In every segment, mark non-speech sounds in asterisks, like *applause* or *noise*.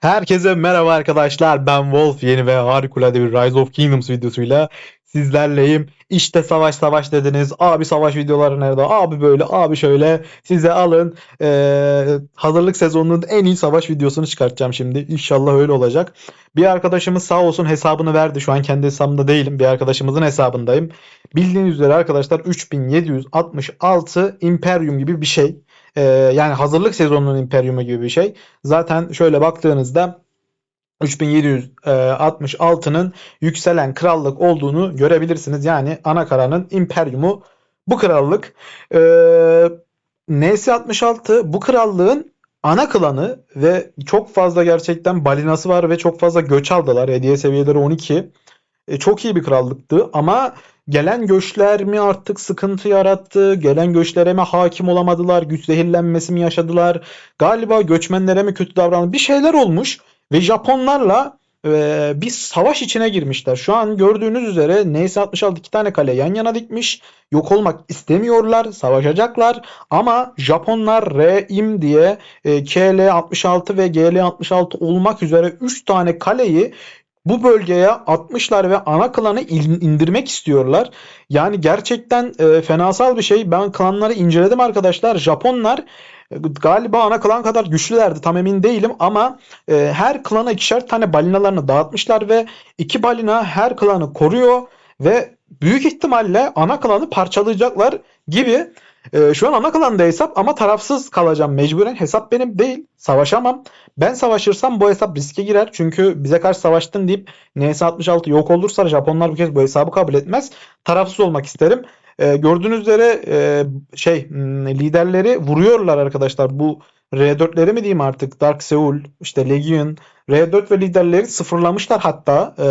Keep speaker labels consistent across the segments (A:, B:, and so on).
A: Herkese merhaba arkadaşlar. Ben Wolf. Yeni ve harikulade bir Rise of Kingdoms videosuyla sizlerleyim. İşte savaş savaş dediniz. Abi savaş videoları nerede? Abi böyle, abi şöyle. Size alın. Ee, hazırlık sezonunun en iyi savaş videosunu çıkartacağım şimdi. İnşallah öyle olacak. Bir arkadaşımız sağ olsun hesabını verdi. Şu an kendi hesabımda değilim. Bir arkadaşımızın hesabındayım. Bildiğiniz üzere arkadaşlar 3766 Imperium gibi bir şey. Ee, yani hazırlık sezonunun Imperium'u gibi bir şey. Zaten şöyle baktığınızda 3766'nın yükselen krallık olduğunu görebilirsiniz. Yani Anakara'nın Imperium'u bu krallık. Ee, NS66 bu krallığın ana klanı ve çok fazla gerçekten balinası var ve çok fazla göç aldılar. Hediye seviyeleri 12. E, çok iyi bir krallıktı ama gelen göçler mi artık sıkıntı yarattı? Gelen göçlere mi hakim olamadılar? Güç zehirlenmesi mi yaşadılar? Galiba göçmenlere mi kötü davrandı? Bir şeyler olmuş ve Japonlarla e, bir savaş içine girmişler. Şu an gördüğünüz üzere NS66 iki tane kale yan yana dikmiş. Yok olmak istemiyorlar, savaşacaklar ama Japonlar RIM diye e, KL66 ve GL66 olmak üzere 3 tane kaleyi bu bölgeye atmışlar ve ana klanı in- indirmek istiyorlar. Yani gerçekten e, fenasal bir şey. Ben klanları inceledim arkadaşlar. Japonlar e, galiba ana klan kadar güçlülerdi. Tam emin değilim ama e, her klana ikişer tane balinalarını dağıtmışlar ve iki balina her klanı koruyor ve büyük ihtimalle ana klanı parçalayacaklar gibi. E, şu an ana klanda hesap ama tarafsız kalacağım mecburen. Hesap benim değil. Savaşamam. Ben savaşırsam bu hesap riske girer. Çünkü bize karşı savaştın deyip NS66 yok olursa Japonlar bu kez bu hesabı kabul etmez. Tarafsız olmak isterim. Ee, gördüğünüz üzere e, şey hmm, liderleri vuruyorlar arkadaşlar. Bu R4'leri mi diyeyim artık? Dark Seul, işte Legion, R4 ve liderleri sıfırlamışlar hatta e,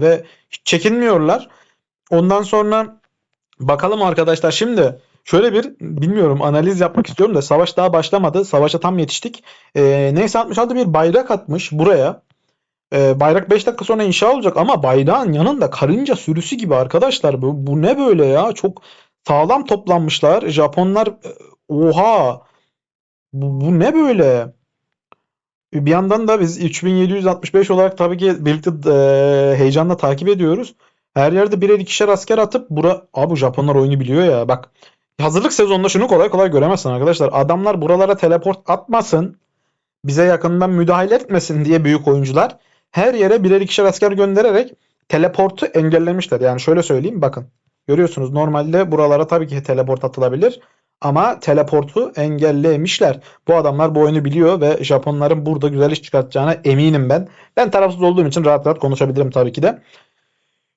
A: ve çekinmiyorlar. Ondan sonra bakalım arkadaşlar şimdi şöyle bir bilmiyorum analiz yapmak istiyorum da savaş daha başlamadı. Savaşa tam yetiştik. E, neyse 66 bir bayrak atmış buraya. E, bayrak 5 dakika sonra inşa olacak ama bayrağın yanında karınca sürüsü gibi arkadaşlar. Bu, bu ne böyle ya? Çok sağlam toplanmışlar. Japonlar e, oha bu, bu ne böyle? Bir yandan da biz 3765 olarak tabii ki birlikte e, heyecanla takip ediyoruz. Her yerde birer ikişer asker atıp bura abi Japonlar oyunu biliyor ya. Bak hazırlık sezonunda şunu kolay kolay göremezsin arkadaşlar. Adamlar buralara teleport atmasın. Bize yakından müdahale etmesin diye büyük oyuncular her yere birer ikişer asker göndererek teleportu engellemişler. Yani şöyle söyleyeyim bakın. Görüyorsunuz normalde buralara tabii ki teleport atılabilir. Ama teleportu engellemişler. Bu adamlar bu oyunu biliyor ve Japonların burada güzel iş çıkartacağına eminim ben. Ben tarafsız olduğum için rahat rahat konuşabilirim tabii ki de.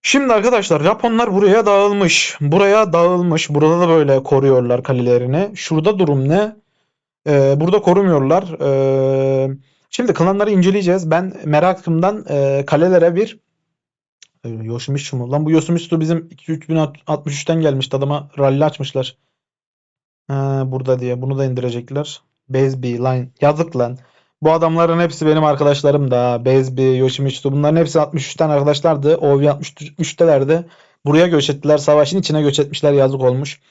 A: Şimdi arkadaşlar Japonlar buraya dağılmış. Buraya dağılmış. Burada da böyle koruyorlar kalelerini. Şurada durum ne? Ee, burada korumuyorlar. Ee, şimdi klanları inceleyeceğiz. Ben merakımdan e, kalelere bir Yoshimitsu mu? Lan bu Yoshimitsu bizim 3063'ten gelmişti. Adama rally açmışlar. Ha, burada diye. Bunu da indirecekler. Bazeby, Line. Yazık lan. Bu adamların hepsi benim arkadaşlarım da. Bazeby, Yoshimitsu. Bunların hepsi 63'ten arkadaşlardı. OV 63'telerdi. Buraya göç ettiler. Savaşın içine göç etmişler. Yazık olmuş.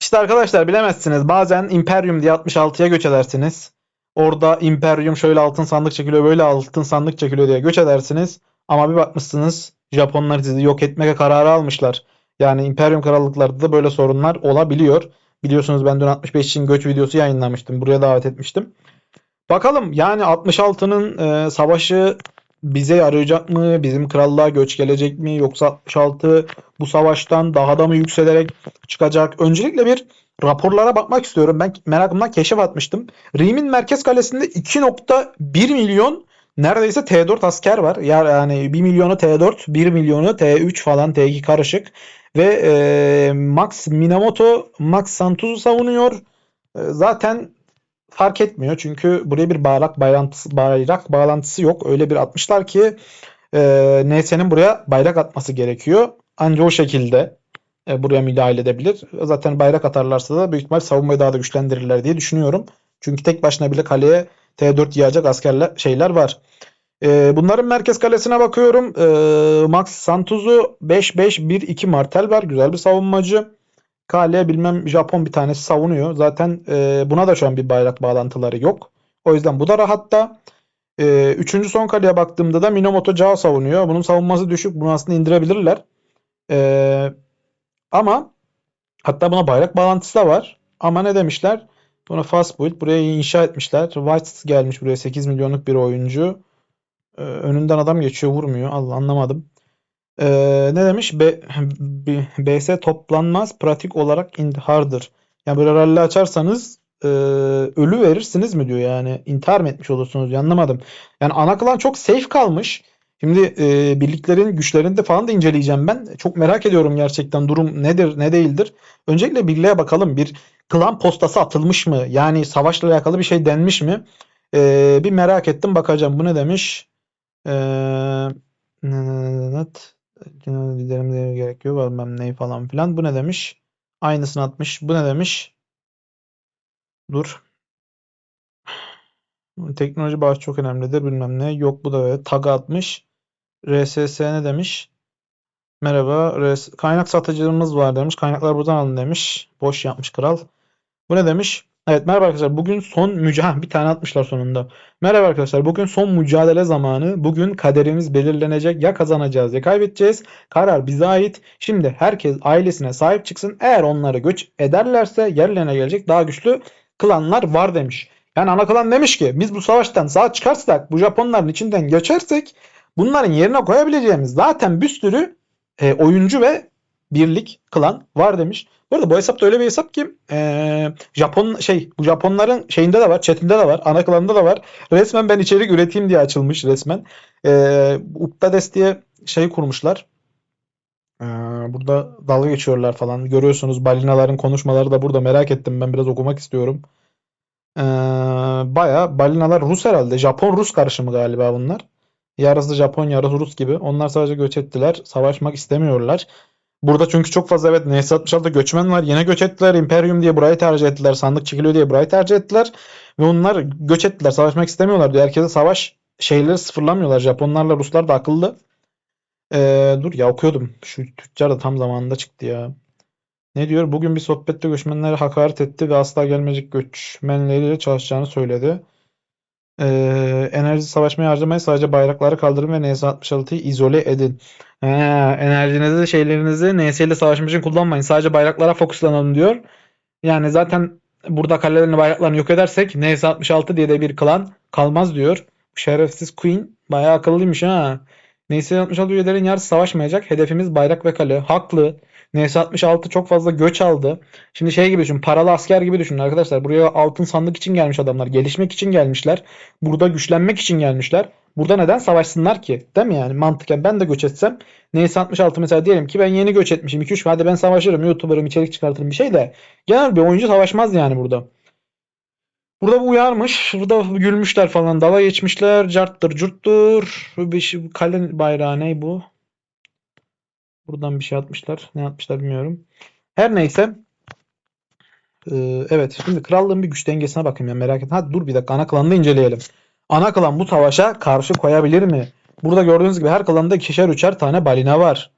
A: İşte arkadaşlar bilemezsiniz. Bazen Imperium diye 66'ya göç edersiniz. Orada Imperium şöyle altın sandık çekiliyor, böyle altın sandık çekiliyor diye göç edersiniz. Ama bir bakmışsınız Japonlar sizi yok etmeye kararı almışlar. Yani Imperium krallıklarda da böyle sorunlar olabiliyor. Biliyorsunuz ben dün 65 için göç videosu yayınlamıştım. Buraya davet etmiştim. Bakalım yani 66'nın e, savaşı bize yarayacak mı? Bizim krallığa göç gelecek mi? Yoksa 66 bu savaştan daha da mı yükselerek çıkacak? Öncelikle bir raporlara bakmak istiyorum. Ben merakımdan keşif atmıştım. Rim'in merkez kalesinde 2.1 milyon neredeyse T4 asker var. Yani 1 milyonu T4, 1 milyonu T3 falan T2 karışık. Ve e, Max Minamoto Max Santuz'u savunuyor. E, zaten fark etmiyor. Çünkü buraya bir bayrak bağlantısı, bayrak bağlantısı yok. Öyle bir atmışlar ki e, NS'nin buraya bayrak atması gerekiyor. Ancak o şekilde e, buraya müdahale edebilir. Zaten bayrak atarlarsa da büyük ihtimal savunmayı daha da güçlendirirler diye düşünüyorum. Çünkü tek başına bile kaleye T4 yağacak askerler şeyler var. E, bunların merkez kalesine bakıyorum. E, Max Santuz'u 5-5-1-2 Martel var. Güzel bir savunmacı. Kale bilmem Japon bir tanesi savunuyor. Zaten e, buna da şu an bir bayrak bağlantıları yok. O yüzden bu da rahatta. Ee, üçüncü son kaleye baktığımda da Minamoto Cao savunuyor. Bunun savunması düşük. Bunu aslında indirebilirler. Ee, ama hatta buna bayrak bağlantısı da var. Ama ne demişler? Buna fast build. Buraya inşa etmişler. White gelmiş buraya 8 milyonluk bir oyuncu. Ee, önünden adam geçiyor vurmuyor. Allah anlamadım. Ee, ne demiş? B, BS toplanmaz pratik olarak intihardır. Yani böyle rally açarsanız e, ölü verirsiniz mi diyor yani. İntihar mı etmiş olursunuz diyor. Anlamadım. Yani ana klan çok safe kalmış. Şimdi e, birliklerin güçlerini de falan da inceleyeceğim ben. Çok merak ediyorum gerçekten durum nedir ne değildir. Öncelikle birliğe bakalım. Bir klan postası atılmış mı? Yani savaşla alakalı bir şey denmiş mi? E, bir merak ettim bakacağım. Bu ne demiş? Eee net genel liderimize gerek yok bilmem neyi falan filan. Bu ne demiş? Aynısını atmış. Bu ne demiş? Dur. Teknoloji bağışı çok önemlidir bilmem ne. Yok bu da öyle. Tag atmış. RSS ne demiş? Merhaba. RS kaynak satıcımız var demiş. Kaynaklar buradan alın demiş. Boş yapmış kral. Bu ne demiş? Evet merhaba arkadaşlar. Bugün son mücadele bir tane atmışlar sonunda. Merhaba arkadaşlar. Bugün son mücadele zamanı. Bugün kaderimiz belirlenecek. Ya kazanacağız ya kaybedeceğiz. Karar bize ait. Şimdi herkes ailesine sahip çıksın. Eğer onları göç ederlerse yerlerine gelecek daha güçlü klanlar var demiş. Yani ana klan demiş ki biz bu savaştan sağ çıkarsak bu Japonların içinden geçersek bunların yerine koyabileceğimiz zaten bir sürü e, oyuncu ve birlik klan var demiş. Bu arada bu hesap da öyle bir hesap ki e, Japon şey bu Japonların şeyinde de var, chatinde de var, ana klanında da var. Resmen ben içerik üreteyim diye açılmış resmen. E, Uptades diye şey kurmuşlar. E, burada dalga geçiyorlar falan. Görüyorsunuz balinaların konuşmaları da burada merak ettim ben biraz okumak istiyorum. E, Baya balinalar Rus herhalde. Japon-Rus karışımı galiba bunlar. Yarısı Japon yarısı Rus gibi. Onlar sadece göç ettiler. Savaşmak istemiyorlar. Burada çünkü çok fazla evet NS66'da göçmen var. Yine göç ettiler. Imperium diye burayı tercih ettiler. Sandık çekiliyor diye burayı tercih ettiler. Ve onlar göç ettiler. Savaşmak istemiyorlar diyor. Herkese savaş şeyleri sıfırlamıyorlar. Japonlarla Ruslar da akıllı. Ee, dur ya okuyordum. Şu tüccar da tam zamanında çıktı ya. Ne diyor? Bugün bir sohbette göçmenlere hakaret etti ve asla gelmeyecek göçmenleriyle çalışacağını söyledi. Ee, enerji savaşmaya harcamayın. Sadece bayrakları kaldırın ve NS66'yı izole edin. He, enerjinizi, şeylerinizi NS ile savaşmak için kullanmayın. Sadece bayraklara fokuslanalım diyor. Yani zaten burada kalelerini bayraklarını yok edersek NS66 diye de bir klan kalmaz diyor. Şerefsiz Queen bayağı akıllıymış ha. NS66 üyelerin yarısı savaşmayacak. Hedefimiz bayrak ve kale. Haklı. NS66 çok fazla göç aldı. Şimdi şey gibi düşün. Paralı asker gibi düşünün arkadaşlar. Buraya altın sandık için gelmiş adamlar. Gelişmek için gelmişler. Burada güçlenmek için gelmişler. Burada neden savaşsınlar ki? Değil mi yani mantıken ben de göç etsem NS66 mesela diyelim ki ben yeni göç etmişim 2-3 hadi ben savaşırım YouTuber'ım içerik çıkartırım bir şey de genel bir oyuncu savaşmaz yani burada. Burada bu uyarmış. Burada gülmüşler falan. Dala geçmişler. Carttır curttur. Bir şey, kale bayrağı ne bu? Buradan bir şey atmışlar. Ne atmışlar bilmiyorum. Her neyse. Ee, evet. Şimdi krallığın bir güç dengesine bakayım ya merak etme. Hadi dur bir dakika. Ana klanı da inceleyelim. Ana klan bu savaşa karşı koyabilir mi? Burada gördüğünüz gibi her klanda ikişer üçer tane balina var.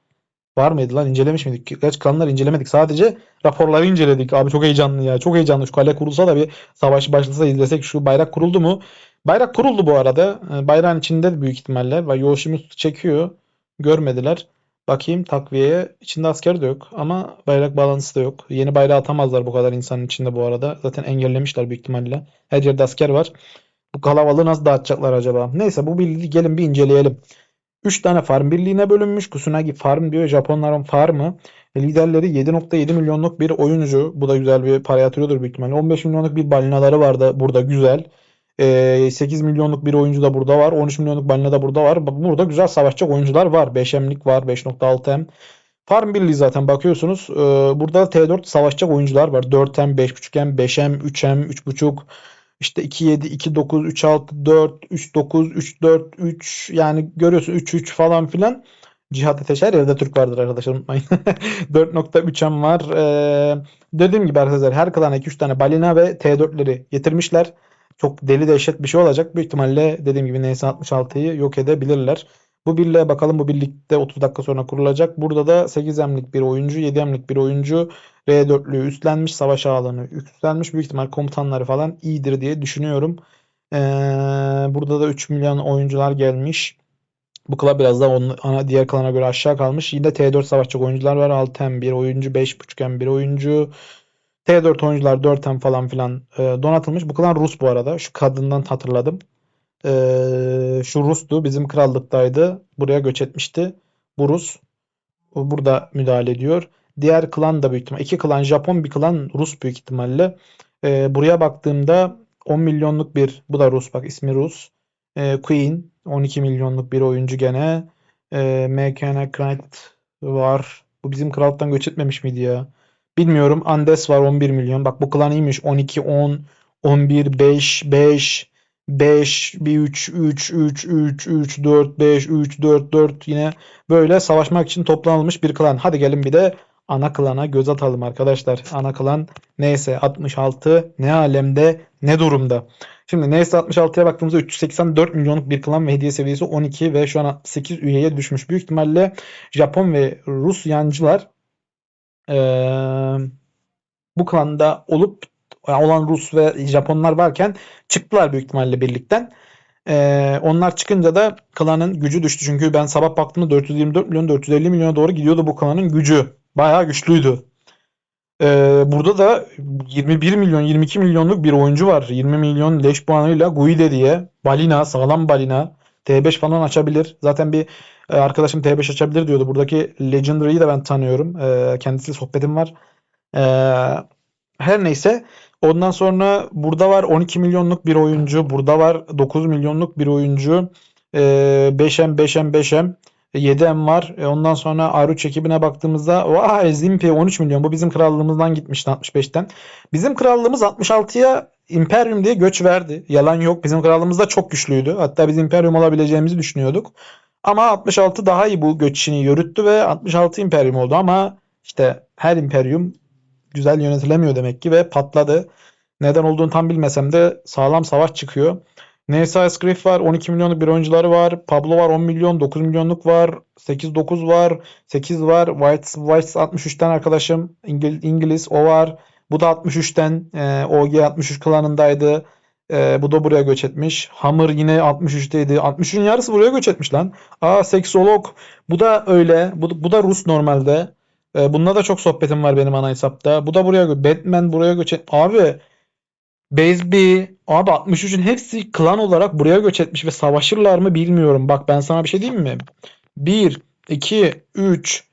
A: Var mıydı lan? İncelemiş miydik? Gerçi klanları incelemedik. Sadece raporları inceledik. Abi çok heyecanlı ya. Çok heyecanlı. Şu kale kurulsa da bir savaş başlasa izlesek. Şu bayrak kuruldu mu? Bayrak kuruldu bu arada. Ee, Bayrağın içinde büyük ihtimalle. Yoshimitsu çekiyor. Görmediler. Bakayım takviyeye. İçinde asker de yok. Ama bayrak bağlantısı da yok. Yeni bayrağı atamazlar bu kadar insanın içinde bu arada. Zaten engellemişler büyük ihtimalle. Her yerde asker var. Bu kalabalığı nasıl dağıtacaklar acaba? Neyse bu bilgi gelin bir inceleyelim. 3 tane farm birliğine bölünmüş. Kusunagi farm diyor. Japonların farmı. Liderleri 7.7 milyonluk bir oyuncu. Bu da güzel bir para yatırıyordur büyük ihtimalle. 15 milyonluk bir balinaları var da burada güzel. E, 8 milyonluk bir oyuncu da burada var. 13 milyonluk balina da burada var. Burada güzel savaşacak oyuncular var. 5M'lik var. 5.6M. Farm birliği zaten bakıyorsunuz. E, burada T4 savaşacak oyuncular var. 4M, 5.5M, 5M, 3M, 3.5 işte 2 7 2 9 3 6 4 3 9 3 4 3 yani görüyorsun 3 3 falan filan. Cihat Ateş her yerde Türk vardır arkadaşlar unutmayın. *laughs* 4.3'em var. Ee, dediğim gibi arkadaşlar her klana 2-3 tane balina ve T4'leri getirmişler. Çok deli dehşet bir şey olacak. Büyük ihtimalle dediğim gibi NS66'yı yok edebilirler. Bu birliğe bakalım. Bu birlikte 30 dakika sonra kurulacak. Burada da 8M'lik bir oyuncu, 7M'lik bir oyuncu R4'lüğü üstlenmiş. Savaş ağlarını üstlenmiş. Büyük ihtimal komutanları falan iyidir diye düşünüyorum. Ee, burada da 3 milyon oyuncular gelmiş. Bu klan biraz daha onun, ana diğer klana göre aşağı kalmış. Yine T4 savaşacak oyuncular var. 6M 1 oyuncu, 5.5M 1 oyuncu. T4 oyuncular 4M falan filan e, donatılmış. Bu klan Rus bu arada. Şu kadından hatırladım. Ee, şu Rus'tu. Bizim krallıktaydı. Buraya göç etmişti. Bu Rus. O burada müdahale ediyor. Diğer klan da büyük ihtimal. iki klan Japon bir klan Rus büyük ihtimalle. Ee, buraya baktığımda 10 milyonluk bir bu da Rus bak ismi Rus. Ee, Queen 12 milyonluk bir oyuncu gene. Ee, McKenna Knight var. Bu bizim krallıktan göç etmemiş miydi ya? Bilmiyorum. Andes var 11 milyon. Bak bu klan iyiymiş. 12, 10, 11, 5, 5, 5, bir 3, 3, 3, 3, 3, 4, 5, 3, 4, 4 yine böyle savaşmak için toplanılmış bir klan. Hadi gelin bir de ana klana göz atalım arkadaşlar. Ana klan neyse 66 ne alemde ne durumda. Şimdi neyse 66'ya baktığımızda 384 milyonluk bir klan ve hediye seviyesi 12 ve şu an 8 üyeye düşmüş. Büyük ihtimalle Japon ve Rus yancılar eee, bu klanda olup olan Rus ve Japonlar varken çıktılar büyük ihtimalle birlikten. Ee, onlar çıkınca da klanın gücü düştü. Çünkü ben sabah baktığımda 424 milyon 450 milyona doğru gidiyordu bu klanın gücü. Bayağı güçlüydü. Ee, burada da 21 milyon 22 milyonluk bir oyuncu var. 20 milyon leş puanıyla Guide diye. Balina sağlam balina. T5 falan açabilir. Zaten bir e, arkadaşım T5 açabilir diyordu. Buradaki Legendary'yi de ben tanıyorum. Ee, kendisiyle sohbetim var. Ee, her neyse ondan sonra burada var 12 milyonluk bir oyuncu. Burada var 9 milyonluk bir oyuncu. Ee, 5M 5M 5M 7M var. E, ondan sonra R3 ekibine baktığımızda vay Zimpi 13 milyon. Bu bizim krallığımızdan gitmişti 65'ten. Bizim krallığımız 66'ya İmperium diye göç verdi. Yalan yok. Bizim krallığımız da çok güçlüydü. Hatta biz İmperium olabileceğimizi düşünüyorduk. Ama 66 daha iyi bu göç işini yürüttü ve 66 İmperium oldu ama işte her İmperium güzel yönetilemiyor demek ki ve patladı. Neden olduğunu tam bilmesem de sağlam savaş çıkıyor. Neyse Scriff var. 12 milyonluk bir oyuncuları var. Pablo var 10 milyon. 9 milyonluk var. 8-9 var. 8 var. White, White 63'ten arkadaşım. İngil- İngiliz o var. Bu da 63'ten. E, OG 63 klanındaydı. E, bu da buraya göç etmiş. Hammer yine 63'teydi. 63'ün yarısı buraya göç etmiş lan. Aa seksolog. Bu da öyle. Bu, bu da Rus normalde. E, bununla da çok sohbetim var benim ana hesapta. Bu da buraya gö- Batman buraya göç et. Abi Bazeby abi 63'ün hepsi klan olarak buraya göç etmiş ve savaşırlar mı bilmiyorum. Bak ben sana bir şey diyeyim mi? 1, 2, 3,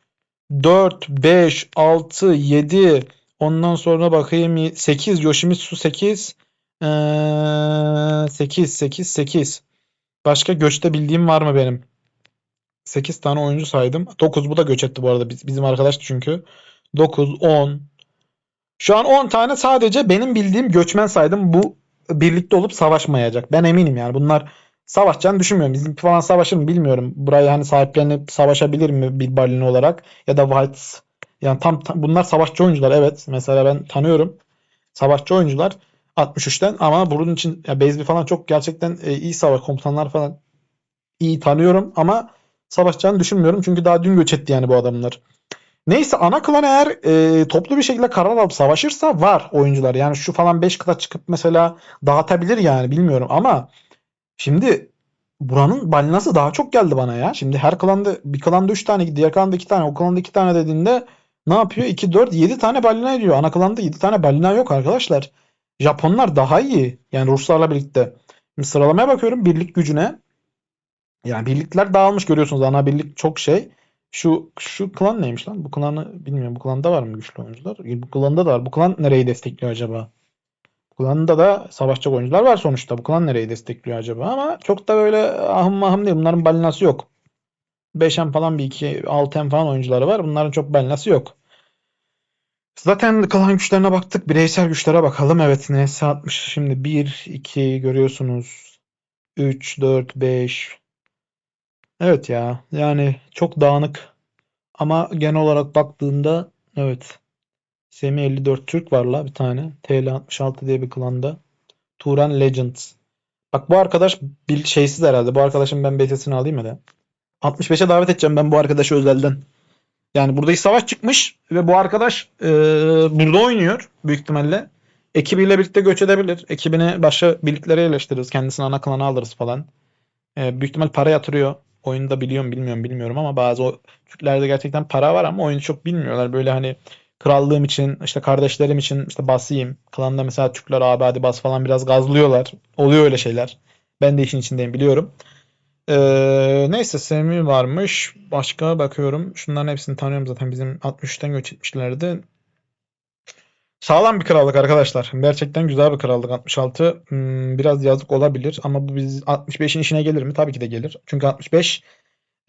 A: 4, 5, 6, 7 ondan sonra bakayım 8 Yoshimitsu 8 ee, 8 8 8 Başka göçte bildiğim var mı benim? 8 tane oyuncu saydım. 9 bu da göç etti bu arada. Biz, bizim arkadaştı çünkü. 9, 10. Şu an 10 tane sadece benim bildiğim göçmen saydım. Bu birlikte olup savaşmayacak. Ben eminim yani. Bunlar savaşacağını düşünmüyorum. Bizimki falan savaşır mı bilmiyorum. Burayı hani sahiplenip savaşabilir mi bir balina olarak? Ya da Whites. Yani tam, tam bunlar savaşçı oyuncular. Evet. Mesela ben tanıyorum. Savaşçı oyuncular 63'ten ama bunun için ya Bazeby falan çok gerçekten e, iyi savaş komutanlar falan iyi tanıyorum ama savaşacağını düşünmüyorum. Çünkü daha dün göç etti yani bu adamlar. Neyse ana klan eğer e, toplu bir şekilde karar alıp savaşırsa var oyuncular. Yani şu falan 5 kıta çıkıp mesela dağıtabilir yani bilmiyorum ama şimdi buranın balinası daha çok geldi bana ya. Şimdi her klanda bir klanda 3 tane diğer klanda 2 tane o klanda 2 tane dediğinde ne yapıyor? 2 4 7 tane balina ediyor. Ana klanda 7 tane balina yok arkadaşlar. Japonlar daha iyi. Yani Ruslarla birlikte. Şimdi sıralamaya bakıyorum birlik gücüne. Yani birlikler dağılmış görüyorsunuz. Ana birlik çok şey. Şu şu klan neymiş lan? Bu klanı bilmiyorum. Bu klanda var mı güçlü oyuncular? Bu klanda da var. Bu klan nereyi destekliyor acaba? Bu klanda da savaşçı oyuncular var sonuçta. Bu klan nereyi destekliyor acaba? Ama çok da böyle ahım mahım değil. Bunların balinası yok. 5M falan bir iki 6M falan oyuncuları var. Bunların çok balinası yok. Zaten klan güçlerine baktık. Bireysel güçlere bakalım. Evet NS 60. Şimdi 1, 2 görüyorsunuz. 3, 4, 5. Evet ya. Yani çok dağınık. Ama genel olarak baktığında evet. Semi 54 Türk var la bir tane. TL 66 diye bir klanda. Turan Legends. Bak bu arkadaş bil şeysiz herhalde. Bu arkadaşın ben BT'sini alayım da? 65'e davet edeceğim ben bu arkadaşı özelden. Yani burada savaş çıkmış ve bu arkadaş e, burada oynuyor büyük ihtimalle. Ekibiyle birlikte göç edebilir. Ekibini başka birliklere yerleştiririz. Kendisini ana klana alırız falan. Ee, büyük ihtimal para yatırıyor. Oyunda biliyorum bilmiyorum bilmiyorum ama bazı o Türklerde gerçekten para var ama oyunu çok bilmiyorlar. Böyle hani krallığım için işte kardeşlerim için işte basayım. Klanda mesela Türkler abi hadi bas falan biraz gazlıyorlar. Oluyor öyle şeyler. Ben de işin içindeyim biliyorum. Ee, neyse Semih varmış. Başka bakıyorum. Şunların hepsini tanıyorum zaten. Bizim 63'ten göç etmişlerdi. Sağlam bir krallık arkadaşlar. Gerçekten güzel bir krallık 66. Hmm, biraz yazık olabilir ama bu biz 65'in işine gelir mi? Tabii ki de gelir. Çünkü 65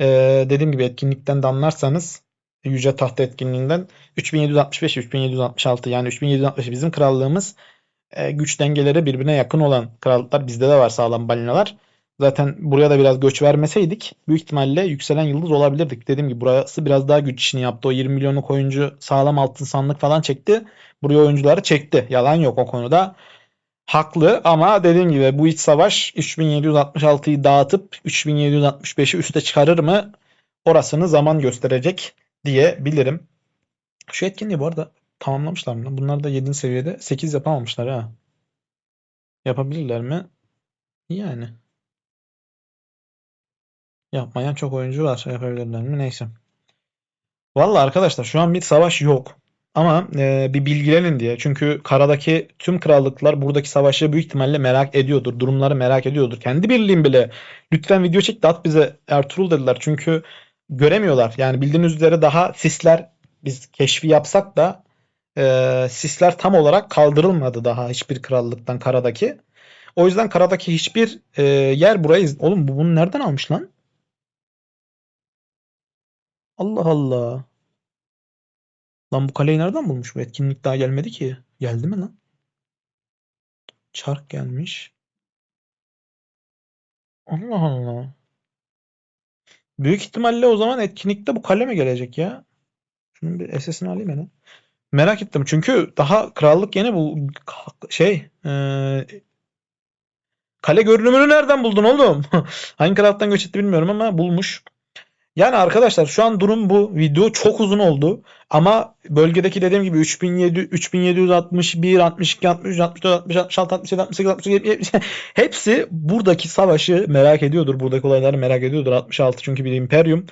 A: e, dediğim gibi etkinlikten de anlarsanız Yüce Taht etkinliğinden 3765 3766 yani 3765 bizim krallığımız e, güç dengeleri birbirine yakın olan krallıklar bizde de var sağlam balinalar. Zaten buraya da biraz göç vermeseydik büyük ihtimalle yükselen yıldız olabilirdik. Dediğim gibi burası biraz daha güç işini yaptı. O 20 milyonluk oyuncu sağlam altın sandık falan çekti. Buraya oyuncuları çekti. Yalan yok o konuda. Haklı ama dediğim gibi bu iç savaş 3766'yı dağıtıp 3765'i üste çıkarır mı? Orasını zaman gösterecek diyebilirim. Şu etkinliği bu arada tamamlamışlar mı? Bunlar da 7. seviyede 8 yapamamışlar ha. Yapabilirler mi? Yani. Yapmayan çok oyuncu var. Yapabilirler mi? Neyse. Vallahi arkadaşlar şu an bir savaş yok. Ama e, bir bilgilenin diye. Çünkü karadaki tüm krallıklar buradaki savaşı büyük ihtimalle merak ediyordur. Durumları merak ediyordur. Kendi birliğin bile lütfen video çek de at bize Ertuğrul dediler. Çünkü göremiyorlar. Yani bildiğiniz üzere daha sisler biz keşfi yapsak da e, sisler tam olarak kaldırılmadı daha hiçbir krallıktan karadaki. O yüzden karadaki hiçbir e, yer burayı... Oğlum bu bunu nereden almış lan? Allah Allah. Lan bu kaleyi nereden bulmuş bu etkinlik daha gelmedi ki. Geldi mi lan? Çark gelmiş. Allah Allah. Büyük ihtimalle o zaman etkinlikte bu kale mi gelecek ya? Şunun bir SS'ini alayım hemen. Merak ettim çünkü daha krallık yeni bu şey eee, kale görünümünü nereden buldun oğlum? *laughs* Hangi krallıktan göç etti bilmiyorum ama bulmuş. Yani arkadaşlar şu an durum bu. Video çok uzun oldu. Ama bölgedeki dediğim gibi 3700, 3761, 62, 63, 64, 66, 67, 68, 68, 70, hepsi buradaki savaşı merak ediyordur. Buradaki olayları merak ediyordur. 66 çünkü bir imperium.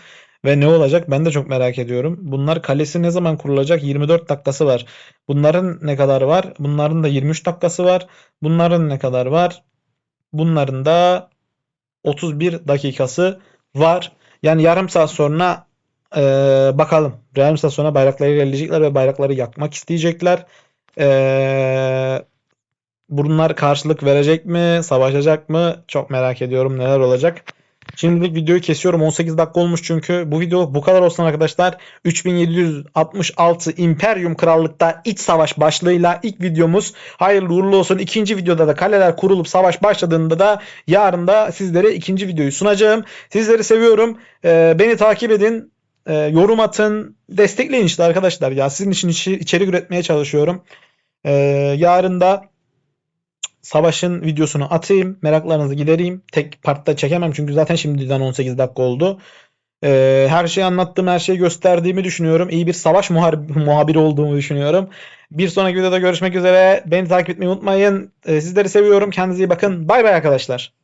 A: Ve ne olacak ben de çok merak ediyorum. Bunlar kalesi ne zaman kurulacak? 24 dakikası var. Bunların ne kadar var? Bunların da 23 dakikası var. Bunların ne kadar var? Bunların da 31 dakikası var. Yani yarım saat sonra e, bakalım. Yarım saat sonra bayrakları gelecekler ve bayrakları yakmak isteyecekler. E, bunlar karşılık verecek mi? Savaşacak mı? Çok merak ediyorum neler olacak. Şimdilik videoyu kesiyorum. 18 dakika olmuş çünkü. Bu video bu kadar olsun arkadaşlar. 3766 Imperium Krallık'ta iç savaş başlığıyla ilk videomuz. Hayırlı uğurlu olsun. İkinci videoda da kaleler kurulup savaş başladığında da yarın da sizlere ikinci videoyu sunacağım. Sizleri seviyorum. Ee, beni takip edin. Ee, yorum atın. Destekleyin işte arkadaşlar. Ya sizin için içi- içerik üretmeye çalışıyorum. Ee, yarın da savaşın videosunu atayım. Meraklarınızı gidereyim. Tek partta çekemem çünkü zaten şimdiden 18 dakika oldu. Ee, her şeyi anlattım, her şeyi gösterdiğimi düşünüyorum. İyi bir savaş muhar- *laughs* muhabiri olduğumu düşünüyorum. Bir sonraki videoda görüşmek üzere. Beni takip etmeyi unutmayın. Ee, sizleri seviyorum. Kendinize iyi bakın. Bay bay arkadaşlar.